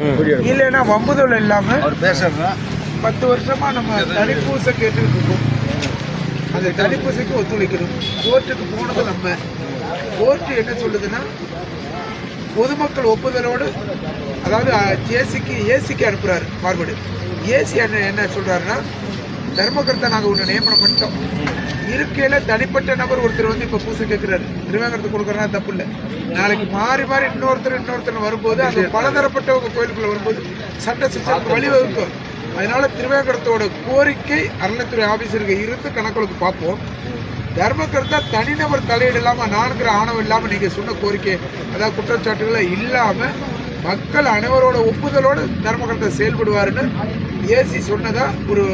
இல்லைன்னா வம்புதல் இல்லாம பத்து வருஷமா நம்ம தடுப்பூசை கேட்டுக்கிட்டு இருக்கோம். அந்த தடுப்பூசிக்கு ஒத்துழைக்கணும். கோர்ட்டுக்கு போனது நம்ம. கோர்ட்டு என்ன சொல்லுதுன்னா பொதுமக்கள் ஒப்புதலோடு அதாவது ஜேசிக்கு ஏசிக்கு அனுப்புறாரு ஃபார்வர்டு ஏசி என்ன என்ன சொல்றாருன்னா தர்மகர்த்தா நாங்கள் ஒன்று நியமனம் பண்ணிட்டோம். இருக்கையில் தனிப்பட்ட நபர் ஒருத்தர் வந்து இப்போ பூசை கேட்குறாரு திருவேங்கரத்து கொடுக்குறனா தப்பு இல்லை நாளைக்கு மாறி மாறி இன்னொருத்தர் இன்னொருத்தர் வரும்போது அந்த பலதரப்பட்டவங்க கோயிலுக்குள்ள வரும்போது சட்ட சிஸ்டத்துக்கு வழிவகுக்கும். அதனால திருவேங்கரத்தோட கோரிக்கை அறநிலைத்துறை ஆபீசருக்கு இருந்து கணக்குகளுக்கு பார்ப்போம். தர்மகர்த்தா தனிநபர் தலையீடு இல்லாமல் நான்கிற ஆணவம் இல்லாமல் நீங்கள் சொன்ன கோரிக்கை அதாவது குற்றச்சாட்டுகளை இல்லாமல் மக்கள் அனைவரோட ஒப்புதலோடு தர்மகர்த்தா செயல்படுவாருன்னு ஏசி சொன்னதா ஒரு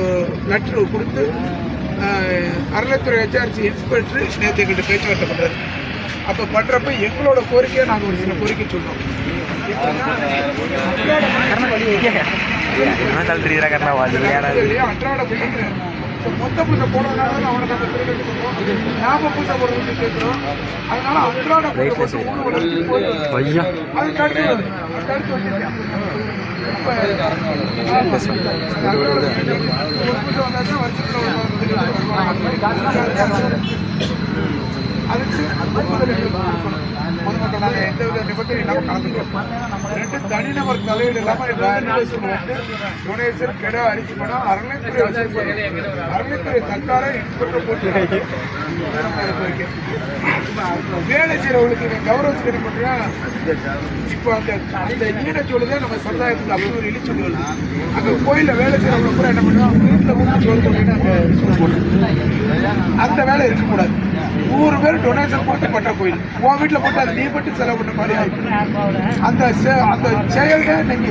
லெட்டர் கொடுத்து அறநிலைத்துறை ஹெச்ஆர்சி இன்ஸ்பெக்டர் நேற்று எங்கிட்ட பேச்சுவார்த்தை பண்ணுறாரு அப்போ பண்ணுறப்ப எங்களோட கோரிக்கையை நாங்கள் ஒரு சில கோரிக்கை சொன்னோம் அன்றாட மொத்த பூஜை போடுறதுனால அவனுக்கு அந்த. நாம பூஜை போடுறதுக்கு கேட்கிறோம். அதனால அன்றாட பூஜை போட்டு அதுக்கு அடுத்து. அதுக்கு அடுத்து வந்துருச்சு. இப்ப அன்றாட பூஜை. ஒரு பூஜை வந்தாச்சுன்னா வருஷத்துல ஒரு நாள் வந்து அதுக்கு ஒப்புதல் கொடுக்கணும். பொதுமக்கள் நாங்கள் எந்த வித நிபந்தனை இல்லாமல் கலந்துக்கிறோம் ரெண்டு தனிநபர் தலையீடு இல்லாமல் டொனேஷன் கெட அரிசி பணம் அறநிலைத்துறை வசூல் இன்ஸ்பெக்டர் போட்டு வேலை செய்யறவங்களுக்கு நீங்க கௌரவ சரி இப்போ அந்த அந்த ஈனச்சொல்லு தான் நம்ம சமுதாயத்துக்கு அப்படி ஒரு இழிச்சொல்லு வருது. வேலை செய்யறவங்க கூட என்ன பண்ணுவோம் வீட்டுல கூப்பிட்டு சோறு அந்த வேலை இருக்கக்கூடாது. நூறு பேர் டொனேஷன் போட்டு பட்ட கோயில். உன் வீட்டில் போட்டு அதை நீ மட்டும் செலவு பண்ண மாதிரி ஆயிடும் அந்த அந்த செயல் தான் இன்னைக்கு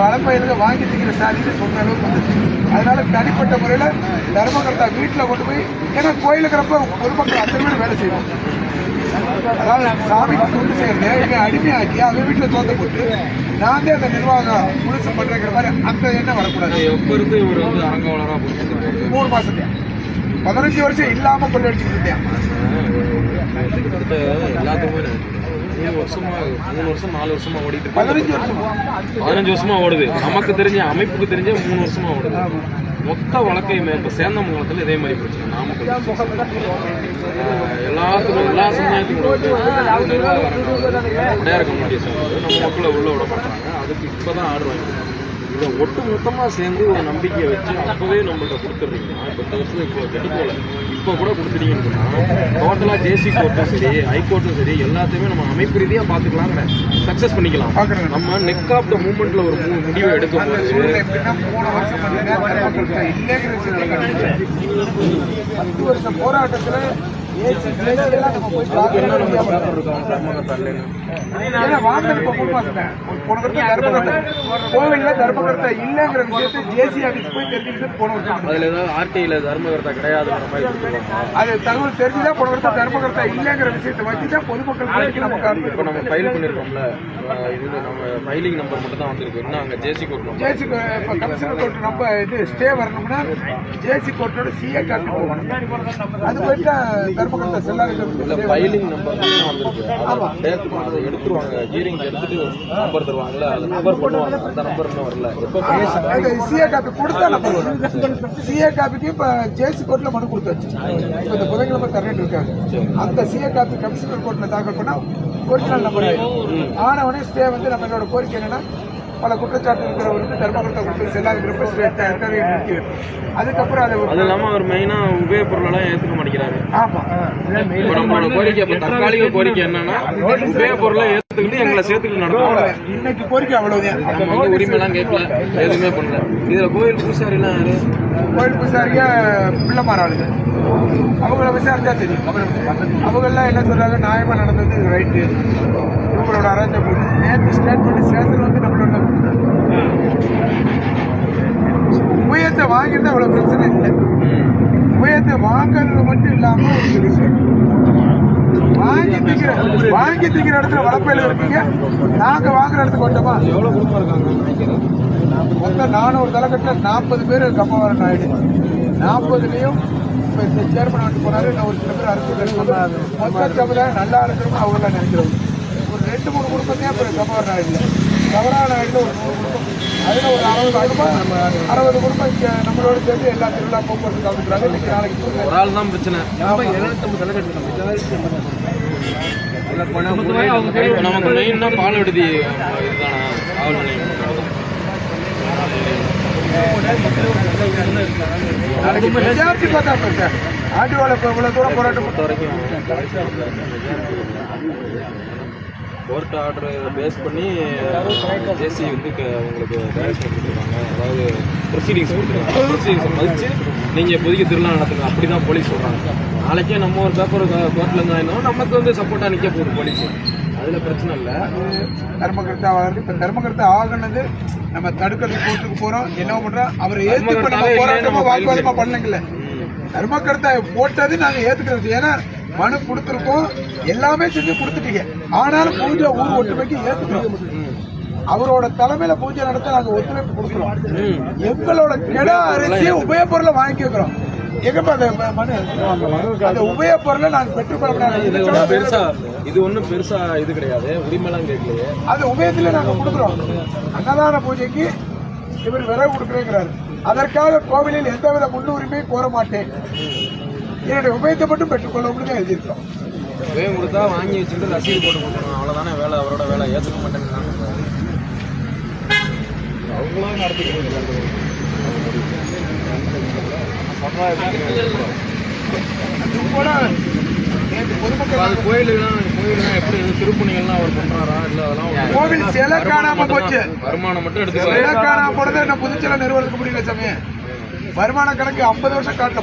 வளப்பயிலுங்க வாங்கி திங்கிற சாதின்னு சொன்ன அளவுக்கு வந்துச்சு. அதனால தனிப்பட்ட முறையில் தர்மகர்த்தா வீட்டில் கொண்டு போய் ஏன்னா கோயிலுக்கிறப்ப பொதுமக்கள் அத்தனை பேர் வேலை செய்வோம் அதாவது சாமிக்கு தொண்டு செய்யறது இவன் அடிமையாக்கி அவன் வீட்டில் தோத்த போட்டு நான் தான் அந்த நிர்வாகம் முழுசு பண்றேங்கிற மாதிரி அந்த எண்ணம் வரக்கூடாது. எப்ப இருந்து இவர் வந்து மூணு மாசம் பதினஞ்சு வருஷம் இல்லாம கொள்ளடிச்சுட்டு இருந்தேன் பதினஞ்சு வருஷம்? பதினஞ்சு வருஷமா ஓடுது. நமக்கு தெரிஞ்ச அமைப்புக்கு தெரிஞ்ச மூணு வருஷமா ஓடுது. மொத்த வழக்கையுமே இப்போ சேந்தமங்கலத்தில் இதே மாதிரி பிரச்சனை நாமக்கல் எல்லாத்துக்கும் எல்லா சமுதாயத்துக்கும் வந்து நிர்வாக வரணும் உடையார் கம்யூனிட்டி நம்ம மக்களை உள்ள விட மாட்டாங்க. அதுக்கு இப்போ தான் வாங்கிக்கிறோம் இதை ஒட்டு மொத்தமாக சேர்ந்து ஒரு நம்பிக்கையை வச்சு அப்போவே நம்மள்ட்ட கொடுத்துட்றீங்கன்னா இந்த வருஷம் இப்போ கெட்டு போகல இப்போ கூட கொடுத்துட்டீங்கன்னு டோட்டலாக ஜேசி கோர்ட்டும் சரி ஹைகோர்ட்டும் சரி எல்லாத்தையுமே நம்ம அமைப்பு ரீதியாக பார்த்துக்கலாங்கிற சக்ஸஸ் பண்ணிக்கலாம். நம்ம நெக் ஆஃப் த மூமெண்ட்ல ஒரு முடிவை எடுக்கும் போது. பத்து வருஷம் போராட்டத்துல கோவில்ல தர்மகர்த்தா இல்லைங்கிற விஷயத்தை ஜேசி ஆபீஸ் போய் தெரிஞ்சுக்கிட்டு போன வருஷம். அதுல ஏதாவது ஆர்டிஐல தர்மகர்த்தா கொடுத்துருவாங்க அது தகவல் தெரிஞ்சுதான் போன வருஷம் தர்மகர்த்தா இல்லைங்கிற விஷயத்தை வச்சுதான் பொதுமக்கள் நமக்கு இப்போ நம்ம ஃபைல் பண்ணியிருக்கோம்ல அஹ் இது நம்ம ஃபைலிங் நம்பர் மட்டும் தான் வந்திருக்கு. இன்னும் அங்கே ஜேசி கோர்ட் ஜேசி இப்போ கமிஷனர் கோர்ட் நம்ம இது ஸ்டே வரணும்னா ஜேசி கோர்ட்டோட சிஏ காப்பி போகணும். அது போயிட்டு தர்மகர்த்தா இல்ல செல்லாத ஃபைலிங் நம்பர் வந்திருக்கு. அதை எடுத்துருவாங்க. ஹியரிங் எடுத்துட்டு நம்பர் தருவாங்கல்ல அது நம்பர் பண்ணுவாங்க. அந்த நம்பர் இன்னும் வரல. எப்போ சிஏ காப்பி கொடுத்தா நம்ம வரும். சிஏ காப்பிக்கு இப்போ ஜேசி கோர்ட்ல மனு கொடுத்தாச்சு இப்போ இந்த புதன்கிழமை தரேன் இருக்காங்க. அந்த சிஏ காப்பி கமிஷனர் கோர்ட்ல தாக்கல் பண்ணா ஒரிஜினல் நம்பர் ஆனவனே ஸ்டே வந்து நம்மளோட கோரிக்கை என்னன்னா பல குற்றச்சாட்டு இருக்கிறவருக்கு தர்மகர்த்தா கொடுத்து செல்லாதுங்கிறப்ப வைப்போம். அதுக்கப்புறம் அதை அது இல்லாம அவர் மெயினா உபயோக பொருளெல்லாம் ஏத்துக்க மாட்டேங்கிறாரு. ஆமா. இப்போ நம்மளோட கோரிக்கை இப்போ தற்காலிக கோரிக்கை என்னன்னா உபயோக பொருளை ஏத்துக்கிட்டு எங்களை சேர்த்துக்கிட்டு அவ்வளவுதான். இன்னைக்கு கோரிக்கை அவ்வளவுதான். நம்ம வந்து உரிமைலாம் கேட்கல எதுவுமே பண்ணல. இதுல கோயில் பூசாரிலாம் யாரு? கோயில் பூசாரியா பிள்ளைமார் ஆளுங்க அவங்கள விசாரிச்சா தெரியும். அவங்கெல்லாம் என்ன சொல்றாங்க நியாயமா நடந்தது ரைட்டு. இவங்களோட அரேஞ்ச் நேற்று ஸ்டேட்மெண்ட் ஸ்டேஷன் வந்து நம்மளோட உயரத்தை வாங்கியிருந்தா அவ்வளவு பிரச்சனை இல்லை. உபயத்தை வாங்கறது மட்டும் இல்லாம ஒரு விஷயம். வாங்கி திங்கிற வாங்கி திங்கிற இடத்துல வளப்பையில இருக்கீங்க. நாங்க வாங்குற இடத்துக்கு வந்தோமா எவ்வளவு குடும்பம் இருக்காங்க மொத்தம் நானூறு தலைக்கட்டில் நாற்பது பேர் கம்பவரன் ஆயிடு நாற்பதுலேயும் இப்போ இந்த சேர்மன் வந்து போனாரு நான் ஒரு சில பேர் அரசு மொத்த சமுதாயம் நல்லா இருக்கணும்னு அவங்களாம் நினைக்கிறோம் ஒரு ரெண்டு மூணு குடும்பத்தையும் அப்புறம் கம்பவரன் ஆயிடுல தவறான இடத்துல ஒரு நூறு குடும்பம். அதுல ஒரு அறுபது குடும்பம் அறுபது குடும்பம் இங்க நம்மளோட சேர்ந்து எல்லா திருவிழா போக்குவரத்து கலந்துக்கிறாங்க இன்னைக்கு நாளைக்கு ஒரு ஆள் தான் பிரச்சனை. நமக்கு மெயின்னா பால் விடுதி இதுதானா? காவல் நாளைக்கு பார்த்தா ஆட்டுவாழை இப்போ இவ்வளவு தூரம் போராட்டம் பொறுத்த வரைக்கும் கோர்ட் ஆர்டர் பேஸ் பண்ணி ஜேசி வந்து உங்களுக்கு டைரக்ஷன் கொடுத்துருக்காங்க. அதாவது ப்ரொசீடிங்ஸ் கொடுத்துருக்காங்க. ப்ரொசீடிங்ஸ் மதிச்சு நீங்கள் இப்போதைக்கு திருவிழா நடத்துங்க அப்படி தான் போலீஸ் சொல்கிறாங்க நாளைக்கே நம்ம ஒரு பேப்பர் கோர்ட்லேருந்து ஆயிருந்தோம் நமக்கு வந்து சப்போர்ட்டாக நிற்க போகுது போலீஸ் அதில் பிரச்சனை இல்லை. தர்மகர்த்தா ஆகிறது இப்ப தர்மகர்த்தா ஆகுனது நம்ம தடுக்கிறது கோர்ட்டுக்கு போறோம். என்ன பண்றோம். அவரை ஏத்து இப்ப நம்ம தர்மகர்த்தாவே போராட்டமா இல்லைன்னு வாக்குவாதமா பண்ணலைங்கல்ல. தர்மகர்த்தா போட்டது நாங்க ஏத்துக்கிறது. ஏன்னா மனு கொடுத்துருக்கோம். எல்லாமே செஞ்சு கொடுத்துட்டீங்க. ஆனாலும் பூஜை ஊர் ஒற்றுமைக்கு ஏத்துக்கிறோம். அவரோட தலைமையில பூஜை நடத்த நாங்க ஒத்துழைப்பு கொடுக்குறோம். எங்களோட கெட அரிசி உபயோகப்பொருளை வாங்கி வைக்கிறோம். உபயோகப்பொருளை நாங்க பெற்றுக்கொள்ள பெருசா இது ஒன்றும் பெருசா இது கிடையாது. உரிமைலாம் கேட்கலையே. அது உபயத்துல நாங்க கொடுக்குறோம். அன்னதான பூஜைக்கு இவர் விறகு கொடுக்குறேங்கிறாரு. அதற்காக கோவிலில் எந்தவித முன்னுரிமையும் கோர மாட்டேன் என்னுடைய உபயத்தை மட்டும் பெற்றுக்கொள்ள தான் எழுதியிருக்கோம். வேகம் கொடுத்தா வாங்கி வச்சுட்டு ரசீது போட்டு கொடுக்கணும். அவ்வளோதானே வேலை அவரோட வேலை. ஏற்றுக்க மாட்டேன்னு. அவங்களாம் நடத்திக்கிறது கோவில் சிலை காணாம போச்சு. வருமானம் மட்டும் எடுத்துக்கலாம். விலை காணாம போனதை என்ன புதுச்சேரி நிறுவனத்துக்கு முடியல சாமி. வருமான கணக்கு ஐம்பது வருஷம் காட்டல